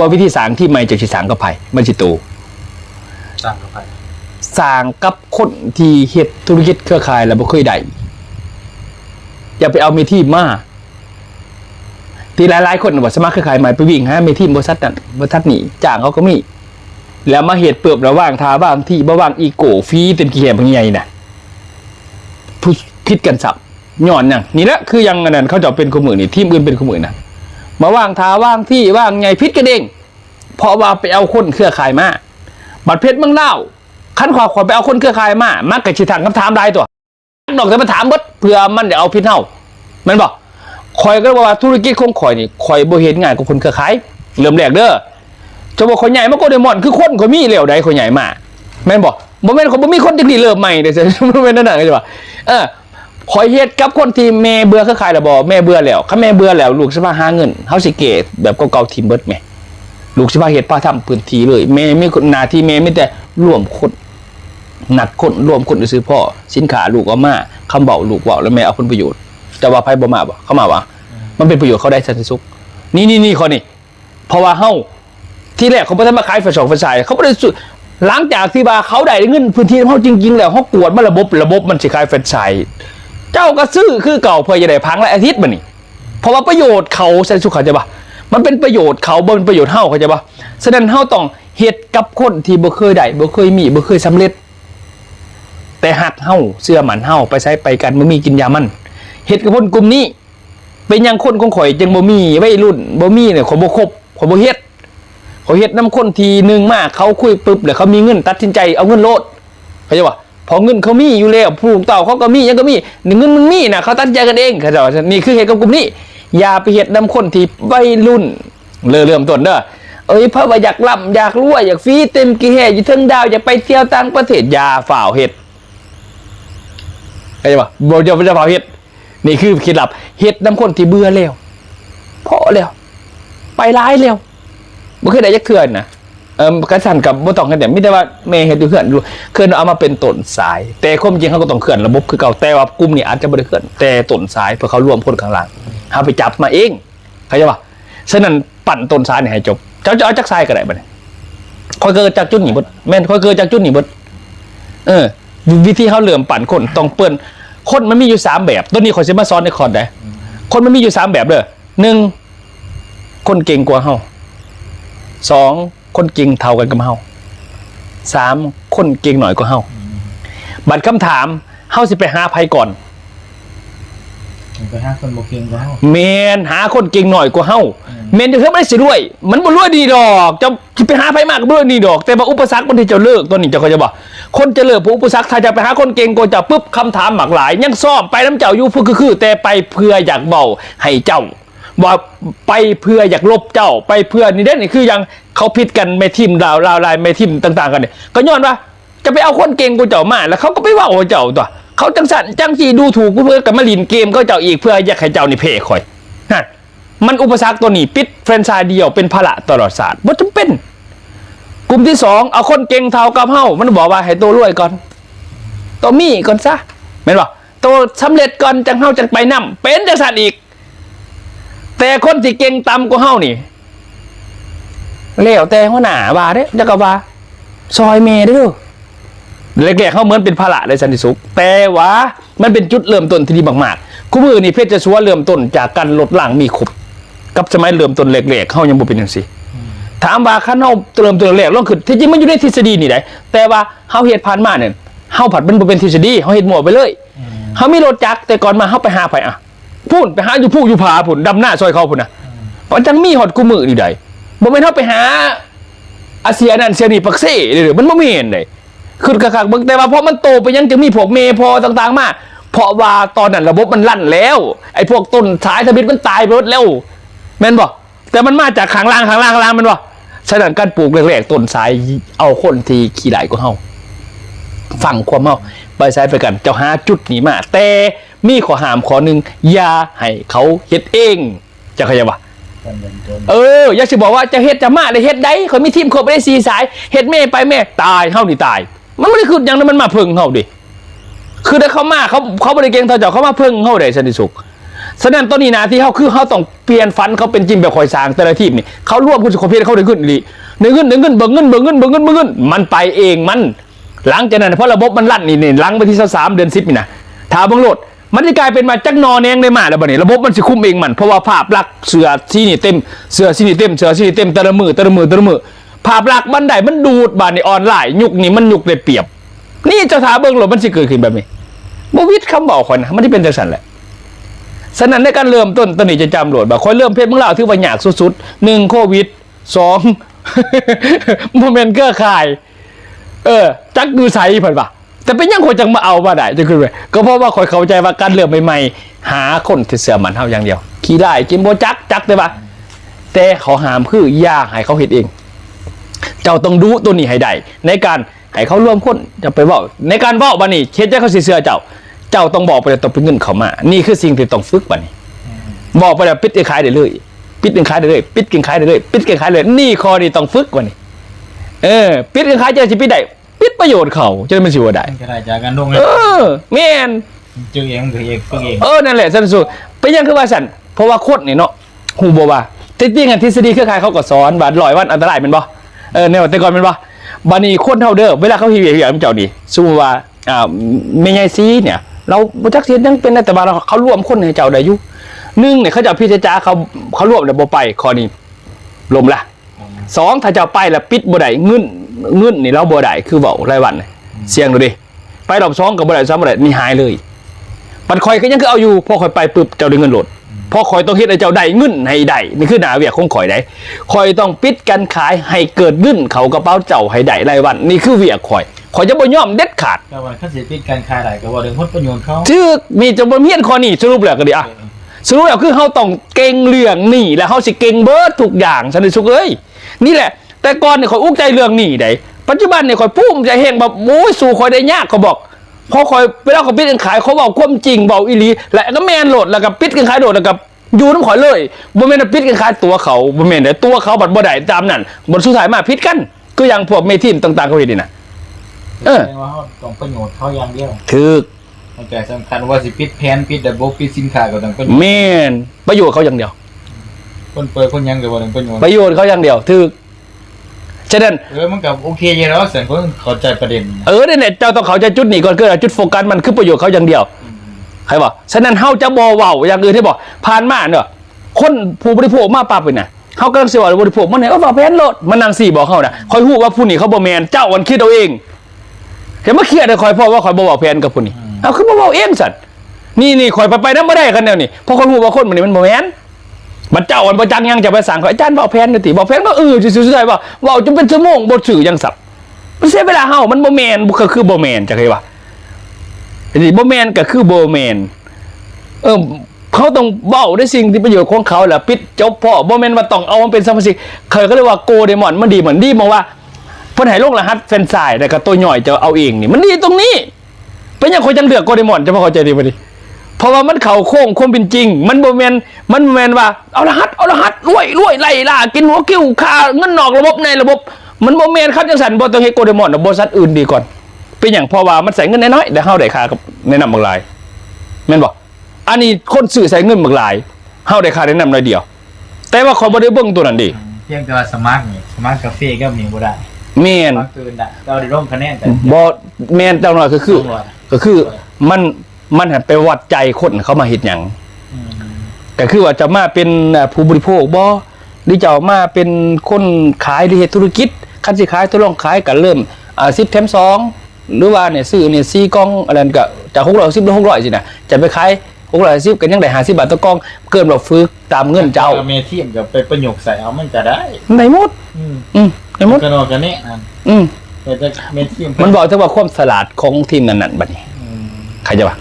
ว่าวิธีสร้างที่ไม่จากสิสร้างกับไผมันสิโตสร้างกับไปสร้างกับคนที่เฮ็ดธุรกิจเครือข่ายแล้วบ่เคยได้อย่าไปเอาเมทีมมาที่หลายๆคนว่าสมัครเครือข่ายใหม่ไปวิ่งหาเมทีมบริษัทนั้นบริษัทนี้จ้างเขาก็มี แล้วมาเฮ็ดเปิบระหว่างทางบ้างที่บ่ว่างอีโก้ฟรีเต็มกี่แห่งบางใหญ่น่ะผู้คิดกันสับย้อนหยังนี่แหละคือยังอันนั้นเขาจะเอาเป็นคู่มือนี่ทีมอื่นเป็นคู่มือน่ะ มาว่างทาว่างที่ว่างไงพิษกันเองเพราะว่าไปเอาคนเครือข่ายมาบัตรเพชรเมืองเล่าขั้นความขอไปเอาคนเครือข่ายมามักกับชิทางคำถามได้ตัวดอกแต่มาถามบดเพื่อมันเดี๋ยวเอาพิษเฮามันบอกคอยก็บอกว่าธุรกิจของคอยนี่คอยบ่เห็นง่ายกว่าคนเครือข่ายเริ่มแรกเด้อจะบอกคนใหญ่มาโกเดมอนคือคนคนมีเหลวใดคนใหญ่มาแม่นบอกบ่แม่นคนบ่มีคนจังดีเริ่มใหม่เด้อจะบ่แม่นนั่นน่ะใช่ป่ะเออ คอยเฮ็ดกับคนที่แม่เบื่อคือใครล่ะบ่แม่เบื่อแล้วถ้าแม่เบื่อแล้วลูกสิมาหาเงินเฮาสิเกตแบบเก่าๆทีมเบิดแหมลูกสิมาเฮ็ดพาทำพื้นที่เลยแม่มีหน้าที่แม่มีแต่ร่วมคนนัดคนร่วมคนซื้อพ่อสินค้าลูกเอามาคำเว้าลูกเว้าแล้วแม่เอาผลประโยชน์จะว่าไผบ่มาบ่เข้ามาวะมันเป็นประโยชน์เขาได้สันติสุขนี่นี่นี่ข้อนี้เพราะว่าเฮาที่แรกเขาบ่ทันมาขายไฟสองไฟสายเขาบ่ได้สุหลังจากที่ว่าเขาได้เงินพื้นที่ของเขาจริงๆแล้วเขากวดมาระบบระบบมันสิขายไฟสาย เจ้าก็ซื้อคือเก่าเพื่อจะได้พังและอาทิตย์มันนี่เพราะว่าประโยชน์เขาแสนสุขเขาใจะปะมันเป็นประโยชน์เขาบ่เป็นประโยชน์เฮาเขาใจะปะฉะนั้นเฮาต้องเฮ็ดกับคนที่บ่เคยได้บ่เคยมีบ่เคยสำเร็จ แต่หักเฮาเสื้อหมันเฮาไปใช้ไปกันบ่มีกินยามันเฮ็ดกับคนกลุ่มนี้ เป็นยังคนของข่อยจึงบ่มีวัยรุ่นบ่มีเนี่ยขาบ่ครบขาบ่เฮ็ดเขาเฮ็ดนํคนทีหนึ่งมากเขาคุยปึ๊บแล้วเขามีเงินตัดสินใจเอาเงินโลดเขาจะว่า พอเงินเขามีอยู่แล้วผูกเต่าเขาก็มียังก็มีนี่เงินมันมีนะเขาตัดใจกันเองเขาจะว่านี่คือเหตุกับกลุ่มนี้ อย่าไปเหตุนำคนที่วัยรุ่นเริ่มเริ่มต้นเด้อเอ้ยเพระว่าอยากร่ำอยากรวยอยากฟีเต็มกี่แห่อยู่ทั้งดาวอยากไปเที่ยวต่างประเทศอย่าฝ่าวเหตุเข้าใจปะบ่จะจะฝ่าวเหตุนี่คือเคล็ดลับเหตุนำคนที่เบื่อแล้วพอแล้วไปร้ายแล้วบ่เคยได้ยักเทือนนะ เออกระสันกับบ่ต้องกันแต่ไม่ได้ว่าเมย์เฮ็ดอยู่เขื่อนอยู่เขื่อนเอามาเป็นต้นสาย แต่ความจริงเขาก็ต้องเขื่อนระบบคือเก่าแต่ว่ากลุ่มนี้อาจจะบ่ได้เขื่อนแต่ต้นสายเพื่อเขารวมคนข้างหลังเฮาไปจับมาเองเข้าใจป่ะฉะนั้นปั่นต้นสายนี่ให้จบ เจ้าจะเอาจักสายก็ได้บัดนี้ค่อยเกิดจากจุดนี้บิดแม่นค่อยเกิดจากจุดนี้บิดเออ วิธีเขาเริ่อมปั่นคนต้องเปิ้นคนมันมีอยู่สามแบบตัวนี้ขอยสิมาสอนในคอร์ดได้คนมันมีอยู่สามแบบเด้อหนึ่งคนเก่งกว่าเฮาสอง คนเก่งเท่ากันกับเฮาสามคนเก่งหน่อยกว่าเฮาบัตรคำถามเฮาสิไปหาไผก่อนมันไปหาคนโบเก่งก็เฮาเมนหาคนเก่งหน่อยกว่าเฮาเมนจะเพิ่มไม่ได้สิรวย มันบ่รวยดีดอกจะจะไปหาไผมากก็บ่รวยดีดอก แต่ว่าอุปสรรคมันที่จะเลิกตัวนี้จะเขาจะบอกคนจะเลิกเพราะอุปสรรคถ้าจะไปหาคนเก่งกว่าเจะปุ๊บคำถามหลากหลาย ยังซ่อมไปน้ำเจ้าอยู่เพื่อคือคือแต่ไปเพื่ออยากเบาให้เจ้า ว่าไปเพื่ออยากลบเจ้าไปเพื่อนี่เด่นนี่คือยังเขาพิดกันไม่ทิมดาวราวลายไม่ทิมต่าง ๆ กันเนี่ยก็ย้อนว่าจะไปเอาคนเก่งกูเจ้ามา แล้วเขาก็ไปว่าโอ้เจ้าตัวเขาจังสันจังจีดูถูกกูเพื่อกับมาลินเกมก็เจ้าอีกเพื่ออยากให้เจ้านี่เพคอยฮะมันอุปสรรคตัวนี้ปิดแฟรนไชส์เดียวเป็นภาระตลอดศาสตร์ว่าจำเป็น กลุ่มที่สองเอาคนเก่งเท่ากับเฮามันบอกว่าให้ตัวรวยก่อนตัวมีก่อนซะแม่นบอกตัวสำเร็จก่อนจังเฮาจังไปนํเป็นจังสันอีก แต่คนที่เก่งต่ำกว่าเฮานี่แล้วแต่หัวหน้าว่าเด้จักรว่าซอยเมเด้อแรกๆเขาเหมือนเป็นภาระในสันติสุข แต่ว่ามันเป็นจุดเริ่มต้นที่ดีมากๆคู่มือนี่เพชรจะชัวเริ่มต้นจากการลดหล่างมีขบกับสมัยเริ่มต้นแรกๆเขายังบ่เป็นอย่างสิถามว่าขั้นเขาเริ่มต้นแรกๆลองขึ้นที่จริงมันอยู่ในทฤษฎีนี่ได้แต่ว่าเฮาเฮ็ดผ่านมาเนี่ยเฮาผัดมันบ่เป็นทฤษฎีเฮาเฮ็ดมั่วไปเลยเฮามีรถจักรแต่ก่อนมาเฮาไปหาไผอะ พูนไปหาอยู่ผู้อยู่ผาพุ่นดำหน้าซอยเขาพุ่นน่ะเพราะจังมีฮอดคู่มือนี่ได้บ่แม่นเฮาไปหาอาเซียนั่นเซียนี่ปักเซ่เด้อมันบ่แม่นเด้ขึ้นกระคักเบิ่งแต่ว่าพอมันโตไปยังจะมีพวกเมพอต่างๆมาเพราะว่าตอนนั้นระบบมันลั่นแล้วไอ้พวกต้นสายทบิดมันตายไปหมดแล้วแม่นบ่แต่มันมาจากข้างล่างข้างล่างข้างล่างแมันบ่ฉะนั้นการปลูกแรกๆต้นสายเอาคนที่ขี้ไหลก็เฮาฟังความเฮาไปใช้ไปกันเจ้าหาจุดนี้มาแต่ มีข้อห้ามข้อหนึ่งอย่าให้เขาเฮ็ดเองจะเข้าใจบ่ตอนเดินจนเอออยากจะบอกว่าจะเฮ็ดจะมาได้เฮ็ดได้เขามีทีมครบได้สี่สายเฮ็ดแม่ไปแม่ตายเฮานี่ตาย มันไม่ได้คืออย่างนั้นมันมาเพิ่งเฮาดิคือถ้าเขามาเขาเขาบริเกงเท่าเจ้าเขามาเพิ่งเฮาได้สันติสุขฉะนั้นตัวนี้นะที่เขาคือเขาต้องเปลี่ยนฟันเขาเป็นจริงแบบคอยสร้างแต่ละทีมนี่เขาร่วมคุณสุขภาพเขาได้ขึ้นอีหลีได้เงินได้เงินเบิกเงินเบิกเงินเบิกเงินเบิกเงินมันไปเองมัน หลังจากนั้นเพราะระบบมันลั่นนี่นี่หลังไปที่สามเดือนสิบนี่นะถามบังโหลด มันจะกลายเป็นมาจักนอแนงได้มาแล้วบัดนี้ระบบมันสิคุมเองมันเพราะว่าภาพลักษณ์เสือที่นี่เต็มเสือที่นี่เต็มเสือที่นี่เต็มต่ละมือต่ละมือต่ละมือภาพลักษณ์บันไดมันดูดบานในออนไลน์ยุคนี้มันยุคได้เปรียบ นี่เจ้าถาเบิ่งหลดมันสิเกิดขึ้นแบบนี้บวิทย์คำบอกคนนะมันที่เป็นจังสันแหละฉะนั้นในการเริ่มต้นตอนนี้จะจำโหลดบ่ค่อยเริ่มเพชรเมืองลาวถือว่าหยากสุดๆหนึ่งโควิดสองโมเมนต์เกื้อข่าย เออ จักดูใสเพิ่นป่ะ แต่เป็นยังคนจังมาเอามาได้จะคือไปก็เพราะว่าคอยเข้าใจว่าการเริ่มใหม่ๆหาคนที่เสือมันเท่าอย่างเดียว ขี้ได้กินโบจักจักได้ปะแต่เขาหามคืออย่าให้เขาเห็ดเอง เจ้าต้องดูตัวนี้ให้ได้ในการให้เขาร่วมคนจะไปว่าในการว่าบันนี้เช็ดใจเขาสิเสือเจ้า เจ้าต้องบอกไปเลยต้องเป็นเงินเขามา นี่คือสิ่งที่ต้องฝึกบันนี้บอกไปแล้วปิดกินขายได้เลย ปิดกินขายได้เลย ปิดกินขายได้เลย ปิดกินขายเลย นี่คอนี่ต้องฝึกวันนี้ เออ ปิดกินขายจะสิปิดได้ ปิดประโยชน์เขาจะไม่สิว่าได้ก็ได้จากการลงเลเอยอแม่นเจอเองคือเองฝึกเองเออ นั่นแหละสันสุดไปยังคือว่าสันเพราะว่าโคตรนี่เนาะหูบว่าจริงๆอะทฤษฎีเครือข่ายเขาก็สอนบาดลอยวันอันตรายเป็นบ่เออเนี่ยแต่ก่อนเป็นบ่บานี้คนเท่าเด้อเวลาเขาเหี่ยวเหี่ยวมันเจ้าดีสมมติว่าอ่าไม่ใช่ซีเนี่ย เราบ่จักเสียยังเป็นนะแต่ว่าเราเขาร่วมคนให้เจ้าได้อยู่หนึ่งเนี่ยเขาจะเอาพิจารณาเขาเขาร่วมแต่บ่ไปข้อนี้ลมละสองถ้าเจ้าไปแล้วปิดบ่ได้เงิน เงินนี่เราบ่ได้คือเว้ารายวันน่ะเสี่ยงดูดิไปรอบสองก็บ่ได้ซ้ำบ่ได้นี่หายเลยปันคอยก็ยังคือเอาอยู่พอคอยไปปุ๊บเจ้าได้เงินโหลดพอคอยต้องเฮ็ดให้เจ้าได้เงินให้ได้นี่คือหนาเวียกของคอยได้คอยต้องปิดการขายให้เกิดเงินเขากระเป๋าเจ้าให้ได้รายวัน นี่คือเวียกคอยคอยจะบ่ยอมเด็ดขาดก็ว่าข้าสิปิดการค้าได้ก็ว่าเรื่องผลประโยชน์เขาชื่อมีจงบ่เมียนคอนี่สรุปแล้วก็ดีอะสรุปแล้วคือเฮาต้องเก่งเรื่องนี่แล้วเฮาสิเก่งเบิดทุกอย่างสันนิสุกเอ้ยนี่แหละ แต่ก่อนเนี่ยคอยอุกใจเรื่องนี่ได้ปัจจุบันเนี่ยคอยปุ้มใจเฮงแบบโอ้ยสู่คอยได้ยากเขาบอกพอคอยเวลาเขาปิดกันขายเขาบอกความจริงบอกอีหลีและก็แมนโหลดแล้วก็ปิดกันขายโดดแล้วก็อยู่น้ำข่อยเลยบ่แม่นว่าปิดกันขายตัวเขาบ่แม่นแต่ตัวเขาบัดบ่ได้ตามนั้นบนสุดท้ายมาพิดกันก็อย่างพวกเมทิมต่างๆเขาเฮ็ดนี่นะเออแสดงว่าเขาต้องประโยชน์เขาอย่างเดียวถือแต่สำคัญว่าสิปิดแผนปิดระบบปิดสินค้าก็ต้องประโยชน์แม่นประโยชน์เขาอย่างเดียวคนเปิดคนยังก็บ่ต้องประโยชน์ประโยชน์เขาอย่างเดียวถือ ฉะนั้นเออมันก็โอเคอยู่แล้วแสนคนเข้าใจประเด็นเออเนี่ยเจ้าต้องเขาใจะจุดนี้ก่อนคือจุดโฟกัสมันคือประโยชน์เขาอย่างเดียวใครบอกฉะนั้นเฮาจะบ่เว้าอย่างอื่นที่บอกผ่านมาเนอะคนผู้บริโภคมาปั๊บเป็นน่ะเฮากำลังสิว่าบริโภคมันเนี่ยก็ว่าแพนโลดมันนางสี่บอกเขาน่ะคอยฮู้ว่าผู้นี้เขาบ่แม่นเจ้าวันคิดเอาเองเห็นมาเครียดเลยคอยพ่อว่าคอยบ่เว้าแพนกับผู้นี้เอาคือบ่เว้าเองสัตว์นี่นี่คอยไปไปนำบ่ได้กันแนวนี้เพราะคนฮู้ว่าคนมันนี่มันบ่แม่น บัดเจ้าวันประจังยังจะไปสั่งเขาอาจารย์เบาแพนเด้อติเบาแพนก็เออซื่อๆได้ว่าเว้าจนเป็นชั่วโมงบ่สื่อยังสับมันเสียเวลาเฮามันโบแมนก็คือโบแมนจักไดวะอันนี้บ่แมนก็คือโบแมนเออเขาต้องเว้าในสิ่งที่ประโยชน์ของเขาแหละปิดจบพอโบแมนว่าต้องเอามันเป็นสมาชิกเคยก็เรียกว่าโกเดมอนมันดีเหมือนดีมองว่าเพิ่นห้ลงรหัสแฟนซายแต่ก็ตัวย่อยจะเอาเองนี่มันดีตรงนี้ เป็นหยังคนจังเลือกโกเดมอนจะบ่เข้าใจดีบ่ดิ เพราะว่ามันเข่าโค้งความเป็นจริง มันโมเมนมันบ่แมนว่าเอารหัสเอารหัสรวยรวยไล่ล่ากินหัวกิ้วค่าเงินนอกระบบในระบบ มันโมเมนครับจังสันบ่ต้องเฮ็ดโกเดมอนบริษัทอื่นดีก่อน เป็นอย่างเพราะว่ามันใส่เงินน้อยๆแต่เฮาได้ค่ากับแนะนำบางรายแม่นบ่อันนี้คนซื้อใส่เงินบางรายเฮาได้ค่าแนะนำน้อยเดียว แต่ว่าขอยบ่ได้เบิ่งตัวนั้นดิเพียงแต่ว่าสมาร์ทนี่สมาร์ทกาแฟก็มีบ่ได้แม่นบางตื่นได้เราได้ร่วมคะแนนแต่บ่แม่นจังหน่อยก็คือต้องรอก็คือมัน มันหันไปวัดใจคนเขามาเฮ็ดหยังอืมก็คือว่าจะมาเป็นอ่าผู้บริโภคบ่หรือจะเอามาเป็นคนขายหรือเฮ็ดธุรกิจคันสิขายทดลองขายก็เริ่มอ่า10แถม2หรือว่าเนี่ยซื้อเนี่ย4กล่องอะไรนั่นก็จาก610หรือ600สินะจะไปขาย610ก็ยังได้50บาทต่อกล่อง เกินบ่ฝึกตามเงินเจ้าเมทีมกับไปประโยคใส่เอามันจะได้ได้หมดอืมอืมได้หมดกระโดดกันนี่อันอืมแต่จะเมทีมมันบอกถึงว่าความฉลาดของทีมนั้นๆบัดนี้อืมใครจะว่า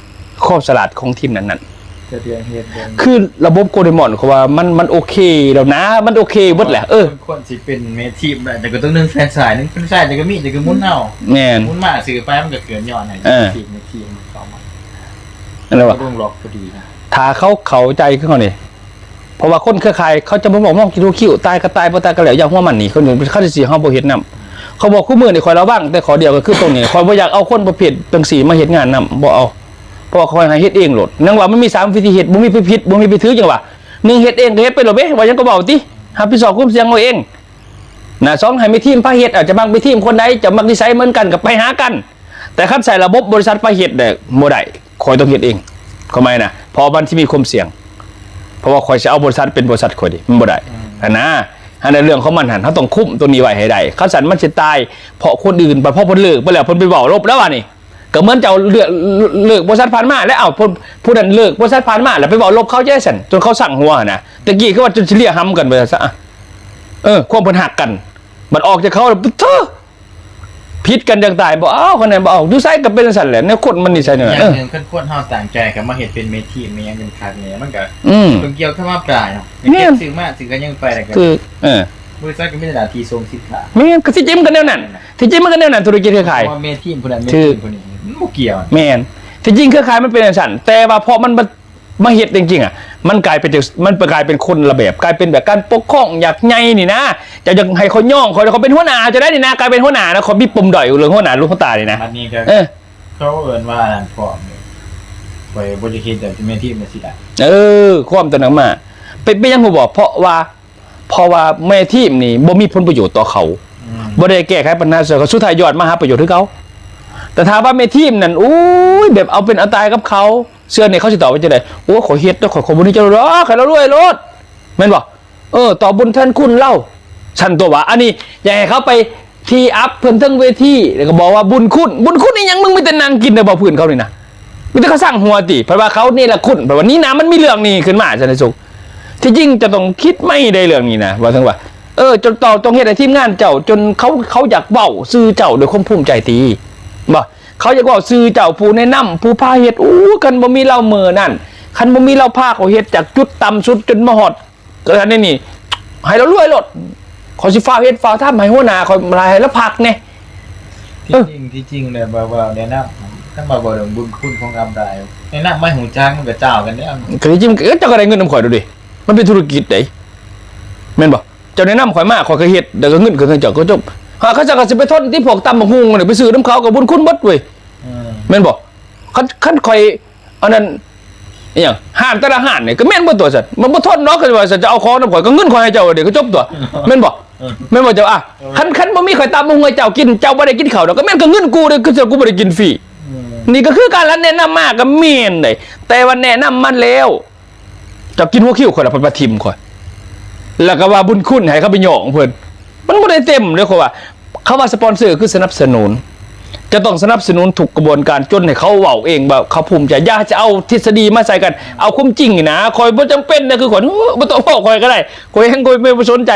ความฉลาดของทีมนั้นๆจะเรียนเฮ็ดเรียนคือระบบโกลเดมอนเขาว่ามันมันโอเคแล้วนะ มันโอเคหมดแหละเออคนสิเป็นเมทีมได้แต่ก็ต้องนึงแฟนสายนึงแฟนสายแต่ก็มีแต่ก็มุนเอาแม่นมุนมาสื่อไปมันก็เกินยอดไหนเออทีมในทีมต่อมานั่นแหละว่าร่วงหลอกพอดีนะถ้าเขาเข้าใจขึ้นเขานี่เพราะว่าคนเครือข่ายเขาจะมาบอกมองกินดูคิวตายก็ตายบ่ตายก็แล้วอย่างหัวมันนี่คนอื่นเขาสิเฮาบ่เฮ็ดนํเขาบอกคู่มือนี่คอยระวังแต่ขอเดียวก็คือตรงนี้คอยบ่อยากเอาคนประเภทจังสีมาเฮ็ดงานนํบ่เอา เพราะว่าคอยให้เฮ็ดเองโหลดนังว่ามันมีสามวิธีเฮ็ดบ่มีไปผิดบ่มีไปถือจังว่าหนึ่งเฮ็ดเองก็เฮ็ดไปโหลดเบ้ว่ายังก็เว้าติหาพี่สอบความเสี่ยงเอาเองนะสองให้มีทีมพาเฮ็ดอาจจะมักมีทีมคนใดจะมักนิสัยเหมือนกันก็ไปหากัน แต่คันใส่ระบบบริษัทพาเฮ็ดเนี่ยบ่ได้คอยต้องเฮ็ดเองเข้าไหมนะพราะมันที่มีความเสี่ยง เพราะว่าคอยจะเอาบริษัทเป็นบริษัทคอยดิมันบ่ได้นะอันในเรื่องของมันหันเขาต้องคุ้มตัวนี้ไว้ให้ได้เขาสันมันจะตายเพราะคนอื่นไปเพราะคนเลิกไปแล้วคนไปบอกลบแล้วว่ะนี่ ก็เหมือนเจ้าเลือกเลิกบริษัทผ่านมาแล้วเอาผู้ผู้นั้นเลิกบริษัทผ่านมาแล้วไปบอกลบเขาแย่สันจนเขาสั่งหัวนะตะกี้เขาว่าจนเฉลี่ยห้ำกันไปซะอะเออความเพิ่นหักกันมันออกจากเขาแล้วปุ๊บเธอพิษกันจังตายบอกอ้าวคนไหนบอกเอาดูไซกับเป็นสันแหละเนี่ยคนมันนี่ใช่เนี่ยอย่างเออหนึ่งคนคนเฮาต่างใจกับมาเฮ็ดเป็นเมทีมีหยังเป็นคักเนี่ยมันก็อืมต้องเกี่ยวเข้ามาปลายเนาะแม่นซื้อมาซื้อก็ยังไปแล้วก็คือเออบริษัทก็มีแต่หน้าที่ส่งสินค้าไม่งั้นก็ที่จริงมันกันแนวนั้นที่จริงมันกันแนวนั้นธุรกิจเครือข่ายเพราะว่าเมทีมคนนั้นเมคือทีมคนนี้มัน บ่เกี่ยว แมนที่จริงเครือข่ายมันเป็นอย่างนั้นแต่ว่าพอมันมามาเฮ็ดจริงๆอะ มันกลายเป็นจากมันกลายเป็นคนละแบบกลายเป็นแบบการปกครองอยากไงนี่นะจะอยากให้เขาย่องเขาเขาเป็นหัวหน้าจะได้นี่นะกลายเป็นหัวหน้านะเขามีปมด้อยอยู่เรื่องหัวหน้าลูกหัวตานี่นะอันนี้ก็เออเขาเอิ้นว่าอันพร้อมเลยไปบ่ได้คิดแต่เมทีมมันสิได้เออ ความตัวนั้นมาเป็นไปยังผมบอก เพราะว่าเพราะว่าแม่ทีมนี่บ่มีผลประโยชน์ต่อเขาอืมบ่ได้แก้ไขปัญหาเสือเขาสุดท้ายยอดมาหาประโยชน์ให้เขา แต่ถาว่าแม่ทีมนั่นอุ้ยแบบเอาเป็นเอาตายกับเขาเสื้อเนี่ยเขาสิตอบว่าจะได้โอ้ขอเฮ็ดแล้วขอขอบุญนี่เจ้าหรอใครเรารวยรถแม่นบ่เออต่อบุญท่านคุณเล่าฉันตัวว่าอันนี้อยากให้เขาไปทีอัพเพิ่นทั้งเวทีแล้วก็บอกว่าบุญคุณ บุญคุณนี่ยังมึงไมีแต่นางกินแต่บ่พื้นเขานี่นะมีแต่เขาสร้างหัวติเพราะว่าเขานี่แหละคุณเพราะว่านี้นะมันมีเรื่องนี้ขึ้นมาชันสุขที่จริงจะต้องคิดไม่ได้เรื่องนี้นะว่าทั้งว่าเออจนต่อตรงเหตุให้ทีมงานเจ้า จนเขาเขาอยากเบ้าซื้อเจ้าโดยความภูมิใจตี บ่เขาอยากเบ้าซื้อเจ้าผู้แนะนำผู้พาเฮ็ดอู้กันบ่มีเล่าเมือนั่นคันบ่มีเล่าพาเขาเฮ็ดจากจุดต่ำสุดจนมาฮอดเกิดอันนี้นี่ให้เรารวยรถขอสิฟ้าเฮ็ดฟ้าทำให้หัวหน้าขอลายให้แล้วพักแน่เออที่จริงที่จริงเลยบ่ว่าแนะนำถ้ามาบ่เรื่องบุญคุณของกรรมได้แนะนำไม่หูจ้างมันก็เจ้ากันเนี่ยคือจริงๆเจ้าก็ได้เงินนำข่อยดูดิมันเป็นธุรกิจเด้แม่นบ่เจ้าแนะนำข่อยมาข่อยก็เฮ็ดเดี๋ยวก็เงินคือเจ้าก็จบ หาเขาจะก็สิไปทนที่พวกตำบักหุ่งนี่ไปซื้อน้ำเขากับบุญคุณเบิดเว้ยอืมแม่นบอกคันคันคอยอันนั้นอหย่างห้านแต่ละห้านเนี่ยก็แม่นบ่ตัวสัตว์มันบ่ทนเนาะก็ว่าสัตว์จะเอาของนำข่อยก็เงินข่อยให้เจ้าเดี๋ยวก็จบตัวแม่นบ่แม่นบ่เจ้าอะคันคันบ่มีข่อยตามมึงให้เจ้ากินเจ้าบ่ได้กินข้าวดอกก็แม่นก็เงินกูเด้อคือเจ้ากูบ่ได้กินฟรีอืมนี่ก็คือการแนะนำมากก็แม่นได้แต่ว่าแนะนำมันแล้วเจ้ากินหัวคิ้วข่อยละเพิ่นมาทิมข่อยแล้วก็ว่าบุญคุณให้เขาไปหยองเพิ่น มันบ่ได้เต็มเลยครับว่าเขาว่าสปอนเซอร์คือสนับสนุน จะต้องสนับสนุนถูกกระบวนการจนให้เขาเว้าเองแบบเขาภูมิใจอย่าจะเอาทฤษฎีมาใส่กัน เอาความจริงนี่นะคอยบ่จำเป็นนะคือขอยบ่ต้องบอกคอยก็ได้คอยแห้งคอยไม่สนใจ